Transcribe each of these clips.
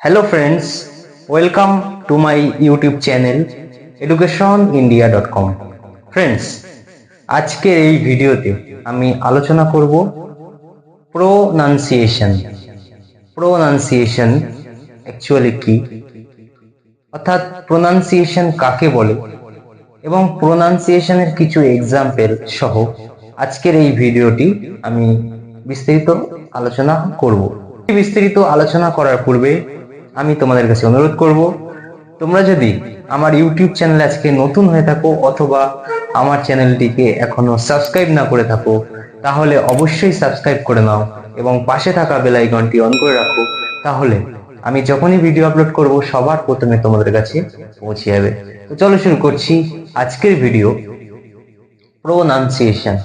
Hello friends welcome to my YouTube channel education India dot com friends আজকের এই ভিডিওতে আমি আলোচনা করব প্রোনাউন্সিয়েশন প্রোনাউন্সিয়েশন অ্যাকচুয়ালি কি? অর্থাৎ প্রোনাউন্সিয়েশন কাকে বলে? এবং প্রোনাউন্সিয়েশনের কিছু এক্সাম্পল সহ আজকের এই ভিডিওটি আমি বিস্তারিত আলোচনা করব। বিস্তারিত আলোচনা করার পূর্বে আমি তোমাদের কাছে অনুরোধ করব, তোমরা যদি আমার ইউটিউব চ্যানেল আজকে নতুন হয়ে থাকো অথবা আমার চ্যানেলটিকে এখনও সাবস্ক্রাইব না করে থাকো, তাহলে অবশ্যই সাবস্ক্রাইব করে নাও এবং পাশে থাকা বেল আইকনটি অন করে রাখো, তাহলে আমি যখনই ভিডিও আপলোড করব, সবার প্রথমে তোমাদের কাছে পৌঁছে যাবে। তো চলো শুরু করছি আজকের ভিডিও প্রোনাউন্সিয়েশন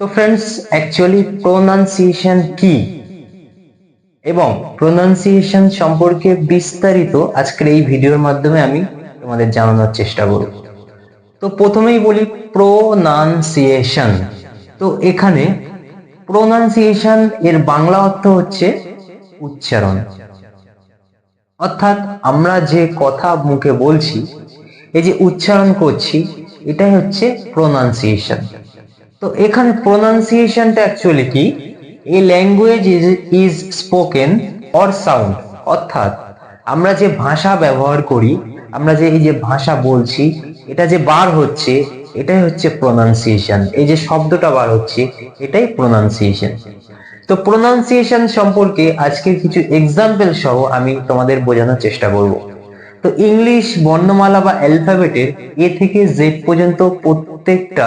তো ফ্রেন্ডস অ্যাকচুয়ালি প্রোনাউন্সিয়েশন কি? এবং প্রোনাউন্সিয়েশন সম্পর্কে বিস্তারিত আজকের এই ভিডিওর মাধ্যমে আমি তোমাদের জানানোর চেষ্টা করব। তো প্রথমেই বলি প্রোনাউন্সিয়েশন তো এখানে প্রোনাউন্সিয়েশন এর বাংলা অর্থ হচ্ছে উচ্চারণ। অর্থাৎ আমরা যে কথা মুখে বলছি, এই যে উচ্চারণ করছি, এটাই হচ্ছে প্রোনাউন্সিয়েশন তো এখানে প্রোনাউন্সিয়েশনটা অ্যাকচুয়ালি কি? A language is is spoken or sound অর্থাৎ আমরা যে ভাষা ব্যবহার করি, আমরা যে এই যে ভাষা বলছি, এটা যে বার হচ্ছে, এটাই হচ্ছে প্রোনাউন্সিয়েশন এই যে শব্দটা বার হচ্ছে, এটাই প্রোনাউন্সিয়েশন তো প্রোনাউন্সিয়েশন সম্পর্কে আজকের কিছু এক্সাম্পল সহ আমি তোমাদের বোঝানোর চেষ্টা করব। তো ইংলিশ বর্ণমালা বা অ্যালফাবেটের এ থেকে জেড পর্যন্ত প্রত্যেকটা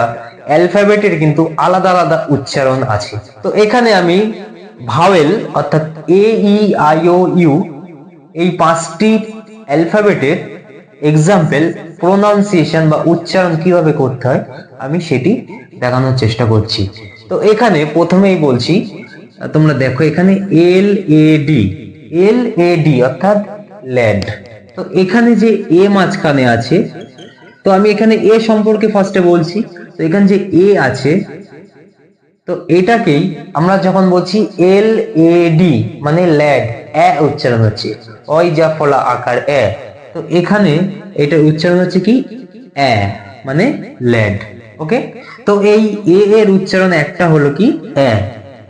অ্যালফাবেটের কিন্তু আলাদা আলাদা উচ্চারণ আছে। তো এখানে আমি ভাওয়েল অর্থাৎ এ ই আই ও ইউ এই পাঁচটি অ্যালফাবেটের এক্সাম্পল প্রোনাউন্সিয়েশন বা উচ্চারণ কীভাবে করতে হয় আমি সেটি দেখানোর চেষ্টা করছি। তো এখানে প্রথমেই বলছি, তোমরা দেখো এখানে L A D L A D অর্থাৎ ল্যান্ড তো এখানে যে এ মাঝখানে আছে, তো আমি এখানে এ সম্পর্কে ফার্স্টে বলছি, তো এখানে যে এ আছে, তো এটাকেই আমরা যখন বলছি এল এ ডি মানে ল্যাড এ উচ্চারণ হচ্ছে, ওই যা ফলা আকার এ, তো এখানে এটা উচ্চারণ হচ্ছে কি? এ মানে ল্যাড ওকে? তো এই এ এর উচ্চারণ একটা হলো কি? এ।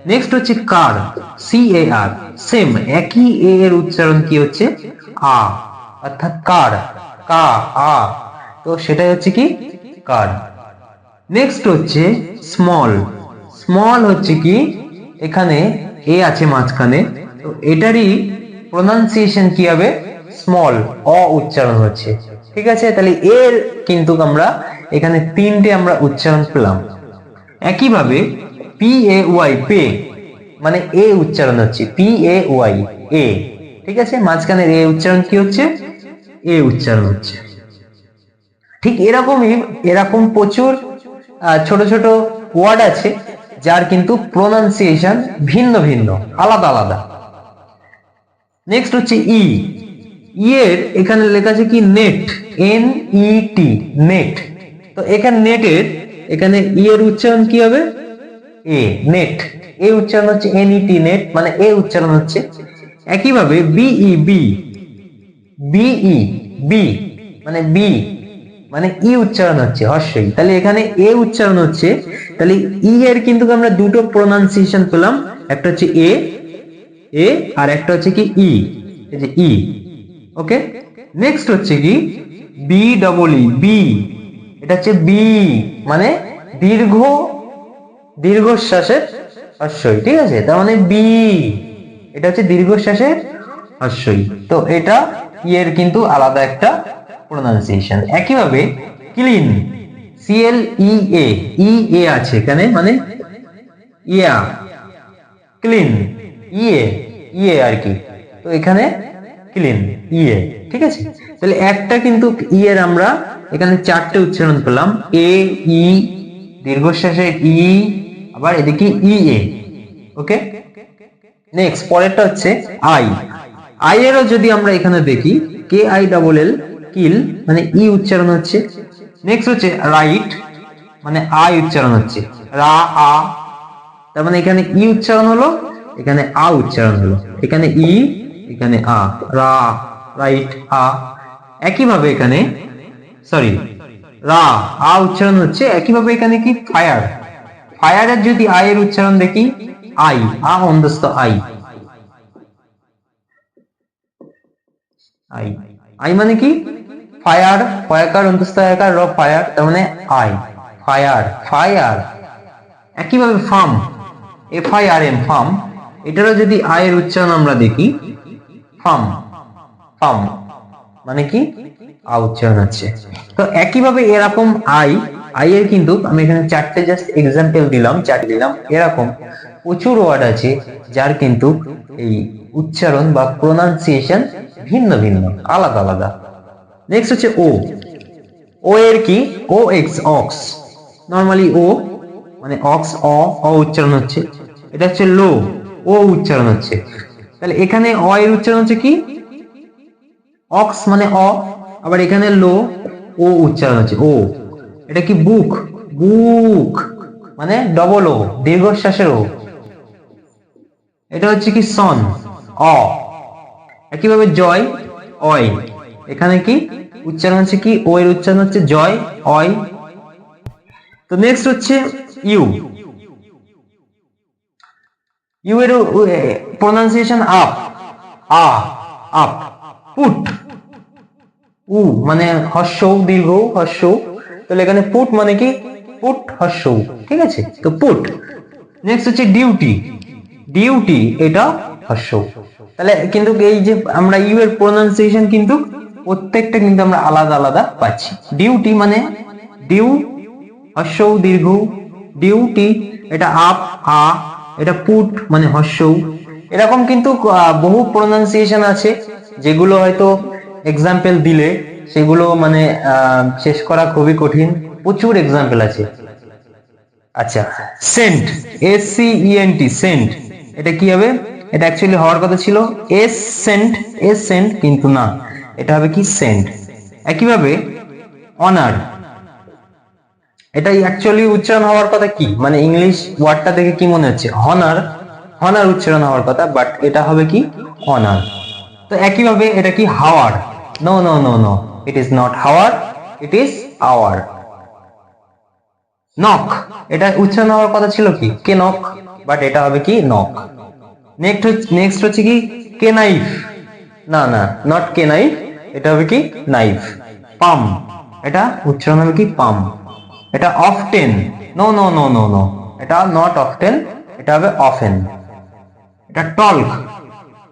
নেক্সট হচ্ছে কার সি এ আর সেম একই এ এর উচ্চারণ কি হচ্ছে? আ। অর্থাৎ কার, কা, আ। তো সেটাই হচ্ছে কি? কার। নেক্সট হচ্ছে স্মল স্মল হচ্ছে কি? এখানে এ আছে মাঝখানে। তো এটারই প্রোনাউন্সিয়েশন কি হবে? স্মল অ উচ্চারণ হচ্ছে। ঠিক আছে? তাহলে এর কিন্তু আমরা এখানে তিনটে আমরা উচ্চারণ পেলাম। একইভাবে পি এ ওয়াই পে। মানে এ উচ্চারণ হচ্ছে। P A Y A. ঠিক আছে? মাঝখানের এ উচ্চারণ কি হচ্ছে? এ উচ্চারণ হচ্ছে। ঠিক এরকমই, এরকম প্রচুর ছোট ছোট ওয়ার্ড আছে, যার কিন্তু প্রোনাউন্সিয়েশন ভিন্ন ভিন্ন, আলাদা আলাদা। নেক্সট হচ্ছে ই ই এর এখানে লেখা আছে কি? Net N E T net তো এখানে নেটের এখানে ই এর উচ্চারণ কি হবে? এ নেট এ উচ্চারণ হচ্ছে এন ই টি নেট মানে এ উচ্চারণ হচ্ছে একইভাবে বিই বি বিই বি মানে বি মানে ই উচ্চারণ হচ্ছে হর্ষই তাহলে এখানে এ উচ্চারণ হচ্ছে, তাহলে ই এর কিন্তু আমরা দুটো প্রোনাউন্সিয়েশন পেলাম, একটা হচ্ছে এ এ আর একটা হচ্ছে কি ই এই যে ই ওকে নেক্সট হচ্ছে কি বি ডবল ই বি এটা হচ্ছে বি মানে দীর্ঘ, দীর্ঘশ্বাসের হর্ষই ঠিক আছে? তার মানে বি এটা হচ্ছে দীর্ঘশ্বাসের হর্ষই তো এটা ই এর কিন্তু আলাদা একটা প্রোনাউন্সিয়েশন একইভাবে ক্লিন সি এল ই এ ই এ আছে এখানে মানে ইয়া ক্লিন ইয়ে ইয়ে আর কি। তো এখানে ক্লিন ইয়ে ঠিক আছে? তাহলে একটা কিন্তু ইয়ের আমরা এখানে চারটে উচ্চারণ পেলাম। এ ই দীর্ঘশ্বাসের ই আবার এদিকে ই এ ওকে নেক্সট পরেরটা হচ্ছে আই আই এরও যদি আমরা এখানে দেখি কে আই ডাবল এল কিল মানে ই উচ্চারণ হচ্ছে। নেক্সট হচ্ছে রাইট মানে আই উচ্চারণ হচ্ছে। রা আ তার মানে এখানে ই উচ্চারণ হলো, এখানে আ উচ্চারণ হলো। এখানে ই এখানে আ রা রাইট আ একইভাবে এখানে সরি রা আ উচ্চারণ হচ্ছে, একইভাবে এখানে কি? ফায়ার ফায়ারের যদি আয়ের উচ্চারণ দেখি আই, আ অন্তস্থ আই। আই। আই মানে কি? ফায়ার, ফয়াকার, অন্তস্থ আকার র ফায়ার, তার মানে আই। Fire fire. একইভাবে firm, F I R M, firm. এটারও যদি আয়ের উচ্চারণ আমরা দেখি, ফার্ম ফার্ম। মানে কি? আ উচ্চারণ হচ্ছে তো একইভাবে এরকম আই আই এর কিন্তু আমি এখানে চারটে জাস্ট এক্সাম্পল দিলাম, চারটে দিলাম। এরকম প্রচুর ওয়ার্ড আছে যার কিন্তু এই উচ্চারণ বা প্রোনাউন্সিয়েশন ভিন্ন ভিন্ন, আলাদা আলাদা। নেক্সট হচ্ছে ও ও এর কি? O X ox normally O মানে অক্স অ অ উচ্চারণ হচ্ছে। এটা হচ্ছে লো ও উচ্চারণ হচ্ছে। তাহলে এখানে অ এর উচ্চারণ হচ্ছে কি? অক্স মানে অ, আবার এখানে লো ও উচ্চারণ হচ্ছে ও এটা কি বুক? বুক। মানে ডবল ও দীর্ঘশ্বাসের ও এটা হচ্ছে কি সন, অ। একইভাবে জয়, অয়। এখানে কি উচ্চারণ হচ্ছে কি? ও এর উচ্চারণ হচ্ছে জয়, অয়। তো নেক্সট হচ্ছে ইউ। ইউ এর প্রনাউন্সিয়েশন আপ। আ, আপ। পুট উ মানে হর্ষ, দীর্ঘ, হর্ষ। তাহলে এখানে পুট মানে কি? পুট হর্ষ, ঠিক আছে? তো পুট নেক্সট হচ্ছে ডিউটি ডিউটি এটা হর্ষ। তাহলে কিন্তু এই যে আমরা ইউ এর প্রনাউন্সিয়েশন কিন্তু প্রত্যেকটা কিন্তু আমরা আলাদা আলাদা পাচ্ছি। ডিউটি মানে ডিউ হর্ষ দীর্ঘ ডিউটি এটা আপ আ, এটা পুট মানে হর্ষ। এরকম কিন্তু বহু প্রনাউন্সিয়েশন আছে, যেগুলো হয়তো এক্সাম্পল দিলে সেগুলো মানে শেষ করা খুবই কঠিন। প্রচুর এক্সাম্পল আছে। আচ্ছা cent S C E N T cent এটা কি হবে? এটা অ্যাকচুয়ালি হওয়ার কথা ছিল। এস সেন্ট এস সেন্ট কিন্তু না। এটা হবে কি? সেন্ট একইভাবে অনার এটা অ্যাকচুয়ালি উচ্চারণ হওয়ার কথা কি? মানে ইংলিশ ওয়ার্ডটা দেখে কি মনে হচ্ছে? হনার হনার উচ্চারণ হওয়ার কথা বাট এটা হবে কি? অনার তো একইভাবে এটা কি? Hour no no no no it is not hour it is hour knock এটা উচ্চারণ হওয়ার কথা ছিল কি? কে নক বাট এটা হবে কি? নক নেক্সট নেক্সট হচ্ছে কি? কে নাইফ না না নট কে নাইফ এটা হবে কি? নাইফ পাম এটা উচ্চারণ হবে কি? পাম এটা often no no no no no এটা নট অফটেন এটা হবে অফেন এটা talk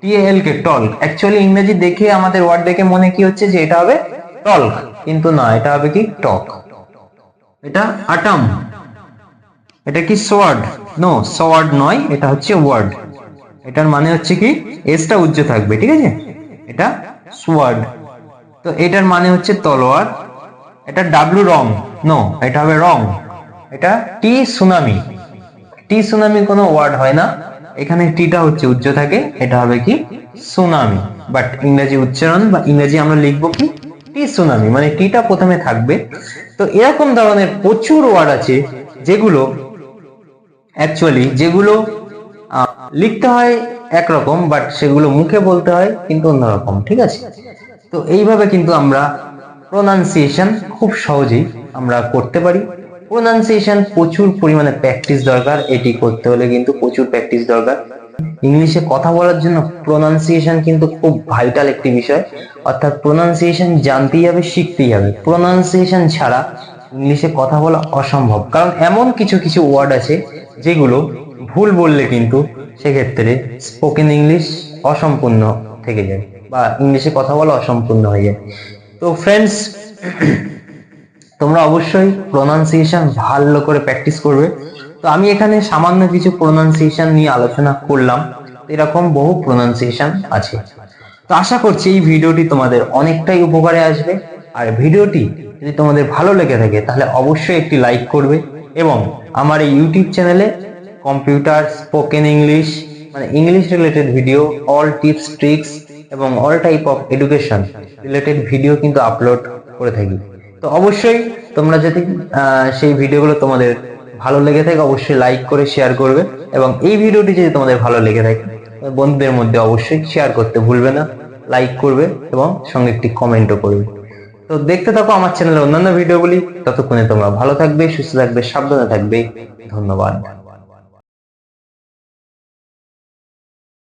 TL K talk actually ইংরেজি দেখে আমাদের ওয়ার্ড দেখে মনে কি হচ্ছে যে এটা হবে টল্ক। কিন্তু না, এটা হবে কি টক। এটা আটাম। এটা কি সোয়ার্ড? নো সোয়ার্ড নয়, এটা হচ্ছে ওয়ার্ড। এটার মানে হচ্ছে কি এসটা উজ্জ্ব থাকবে, ঠিক আছে? এটা সোয়ার্ড। তো এটার মানে হচ্ছে তলোয়ার। এটা ডাব্লু রং। নো এটা হবে রং। এটা টি সুনামি টি সুনামি কোনো ওয়ার্ড হয় না। এখানে টিটা হচ্ছে উজ্জ্ব থাকে, এটা হবে কি সুনামি বাট ইংরেজি উচ্চারণ বা ইংরেজি আমরা লিখব কি টি সুনামি মানে টিটা প্রথমে থাকবে। তো এরকম ধরনের প্রচুর ওয়ার্ড আছে যেগুলো অ্যাকচুয়ালি যেগুলো লিখতে হয় একরকম বাট সেগুলো মুখে বলতে হয় কিন্তু অন্যরকম, ঠিক আছে? তো এইভাবে কিন্তু আমরা প্রোনাউন্সিয়েশন খুব সহজেই আমরা করতে পারি। প্রোনাউন্সিয়েশন প্রচুর পরিমাণে প্র্যাকটিস দরকার, এটি করতে হলে কিন্তু প্রচুর প্র্যাকটিস দরকার। ইংলিশে কথা বলার জন্য প্রোনাউন্সিয়েশন কিন্তু খুব ভাইটাল একটি বিষয়। অর্থাৎ প্রোনাউন্সিয়েশন জানতেই হবে, শিখতেই হবে। প্রোনাউন্সিয়েশন ছাড়া ইংলিশে কথা বলা অসম্ভব। কারণ এমন কিছু কিছু ওয়ার্ড আছে যেগুলো ভুল বললে কিন্তু সেক্ষেত্রে স্পোকেন ইংলিশ অসম্পূর্ণ থেকে যায় বা ইংলিশে কথা বলা অসম্পূর্ণ হয়ে যায়। তো ফ্রেন্ডস তোমরা অবশ্যই প্রোনাউন্সিয়েশন ভালো করে প্র্যাকটিস করবে। তো আমি এখানে সামান্য কিছু প্রোনাউন্সিয়েশন নিয়ে আলোচনা করলাম। এরকম বহু প্রোনাউন্সিয়েশন আছে। তো আশা করছি এই ভিডিওটি তোমাদের অনেকটাই উপকারে আসবে। আর ভিডিওটি যদি তোমাদের ভালো লেগে থাকে, তাহলে অবশ্যই একটি লাইক করবে এবং আমার এই ইউটিউব চ্যানেলে কম্পিউটার স্পোকেন ইংলিশ মানে English related video all tips tricks এবং all type of education related video কিন্তু আপলোড করে থাকি। তো অবশ্যই তোমরা যদি সেই ভিডিওগুলো তোমাদের ভালো লেগে থাকে, অবশ্যই লাইক করে শেয়ার করবে এবং এই ভিডিওটি যদি তোমাদের ভালো লেগে থাকে, বন্ধুদের মধ্যে অবশ্যই শেয়ার করতে ভুলবে না লাইক করবে এবং সঙ্গে একটি কমেন্টও করবে। তো দেখতে থাকো আমার চ্যানেলের অন্যান্য ভিডিওগুলি, ততক্ষণে তোমরা ভালো থাকবে, সুস্থ থাকবে, সাবধানে থাকবে, ধন্যবাদ।